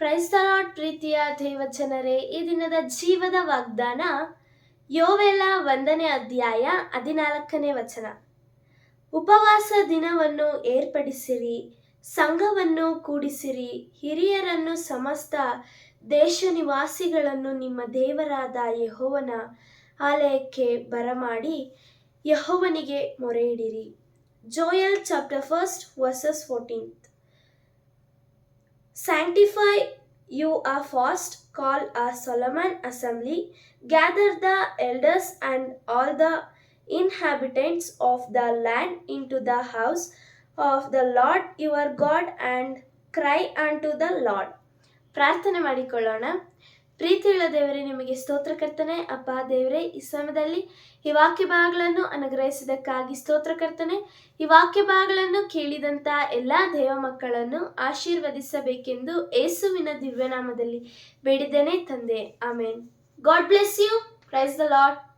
ಕ್ರೈಸ್ತಲಾಟ್ ಪ್ರೀತಿಯ ದೇವಜನರೇ, ಈ ದಿನದ ಜೀವದ ವಾಗ್ದಾನ ಯೋವೆಲ ಒಂದನೇ ಅಧ್ಯಾಯ ಹದಿನಾಲ್ಕನೇ ವಚನ. ಉಪವಾಸ ದಿನವನ್ನು ಏರ್ಪಡಿಸಿರಿ, ಸಂಘವನ್ನು ಕೂಡಿಸಿರಿ, ಹಿರಿಯರನ್ನು ಸಮಸ್ತ ದೇಶ ನಿವಾಸಿಗಳನ್ನು ನಿಮ್ಮ ದೇವರಾದ ಯಹೋವನ ಆಲಯಕ್ಕೆ ಬರಮಾಡಿ ಯೆಹೋವನಿಗೆ ಮೊರೆಯಿಡಿರಿ. Joel chapter first, verses fourteenth. Sanctify you a fast, call a Solomon assembly, gather the elders and all the inhabitants of the land into the house of the Lord your God and cry unto the Lord. ಪ್ರಾರ್ಥನೆ ಮಾಡಿಕೊಳ್ಳೋಣ ಪ್ರೀತಿಯುಳ್ಳ ದೇವರೇ ನಿಮಗೆ ಸ್ತೋತ್ರ ಕರ್ತನೆ. ಅಪ್ಪ ದೇವರೇ, ಈ ಸಮಯದಲ್ಲಿ ಈ ವಾಕ್ಯ ಭಾಗಗಳನ್ನು ಅನುಗ್ರಹಿಸಿದಕ್ಕಾಗಿ ಸ್ತೋತ್ರ ಕರ್ತನೆ. ಈ ವಾಕ್ಯ ಭಾಗಗಳನ್ನು ಕೇಳಿದಂತ ಎಲ್ಲ ದೇವ ಮಕ್ಕಳನ್ನು ಆಶೀರ್ವದಿಸಬೇಕೆಂದು ಏಸುವಿನ ದಿವ್ಯನಾಮದಲ್ಲಿ ಬೇಡಿದ್ದೇನೆ ತಂದೆ. Amen. God bless you. Praise the lord.